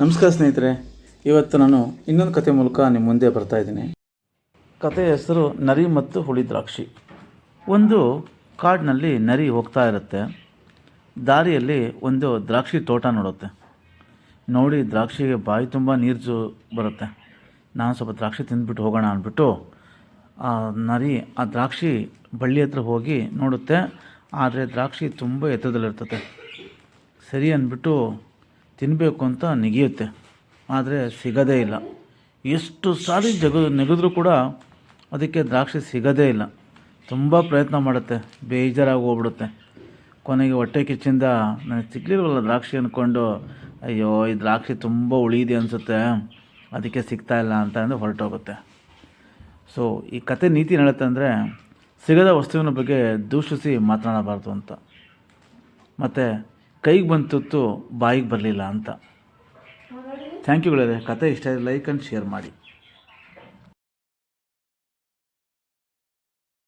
ನಮಸ್ಕಾರ ಸ್ನೇಹಿತರೆ, ಇವತ್ತು ನಾನು ಇನ್ನೊಂದು ಕತೆ ಮೂಲಕ ನಿಮ್ಮ ಮುಂದೆ ಬರ್ತಾ ಇದ್ದೀನಿ. ಕಥೆಯ ಹೆಸರು ನರಿ ಮತ್ತು ಹುಳಿ ದ್ರಾಕ್ಷಿ. ಒಂದು ಕಾಡಿನಲ್ಲಿ ನರಿ ಹೋಗ್ತಾ ಇರುತ್ತೆ. ದಾರಿಯಲ್ಲಿ ಒಂದು ದ್ರಾಕ್ಷಿ ತೋಟ ನೋಡುತ್ತೆ. ನೋಡಿ ದ್ರಾಕ್ಷಿಗೆ ಬಾಯಿ ತುಂಬ ನೀರು ಬರುತ್ತೆ. ನಾನು ಸ್ವಲ್ಪ ದ್ರಾಕ್ಷಿ ತಿಂದ್ಬಿಟ್ಟು ಹೋಗೋಣ ಅಂದ್ಬಿಟ್ಟು, ಆ ನರಿ, ಆ ದ್ರಾಕ್ಷಿ ಬಳ್ಳಿ ಹತ್ರ ಹೋಗಿ ನೋಡುತ್ತೆ. ಆದರೆ ದ್ರಾಕ್ಷಿ ತುಂಬ ಎತ್ತರದಲ್ಲಿರ್ತದೆ. ಸರಿ ಅಂದ್ಬಿಟ್ಟು ತಿನ್ನಬೇಕು ಅಂತ ನೆಗೆಯುತ್ತೆ. ಆದರೆ ಸಿಗೋದೇ ಇಲ್ಲ. ಎಷ್ಟು ಸಾರಿ ಜಗ ನೆಗೆದ್ರೂ ಕೂಡ ಅದಕ್ಕೆ ದ್ರಾಕ್ಷಿ ಸಿಗೋದೇ ಇಲ್ಲ. ತುಂಬ ಪ್ರಯತ್ನ ಮಾಡುತ್ತೆ. ಬೇಜಾರಾಗಿ ಹೋಗ್ಬಿಡುತ್ತೆ. ಕೊನೆಗೆ ಹೊಟ್ಟೆ ಕಿಚ್ಚಿಂದ ನನಗೆ ಸಿಗ್ಲಿಲ್ವಲ್ಲ ದ್ರಾಕ್ಷಿ ಅಂದ್ಕೊಂಡು ಅಯ್ಯೋ, ಈ ದ್ರಾಕ್ಷಿ ತುಂಬ ಉಳಿಯಿದೆ ಅನಿಸುತ್ತೆ. ಅದಕ್ಕೆ ಸಿಗ್ತಾ ಇಲ್ಲ ಅಂತ ಅಂದರೆ ಹೊರಟೋಗುತ್ತೆ. ಸೊ ಈ ಕತೆ ನೀತಿ ಹೇಳುತ್ತೆ ಅಂದರೆ ಸಿಗದ ವಸ್ತುವಿನ ಬಗ್ಗೆ ದೂಷಿಸಿ ಮಾತನಾಡಬಾರ್ದು ಅಂತ. ಮತ್ತು ಕೈಗೆ ಬಂದ ಬಾಯಿಗೆ ಬರಲಿಲ್ಲ ಅಂತ. ಥ್ಯಾಂಕ್ ಯು ಗೆಳೆಯರೆ ಕತೆ ಇಷ್ಟ ಲೈಕ್ ಆ್ಯಂಡ್ ಶೇರ್ ಮಾಡಿ.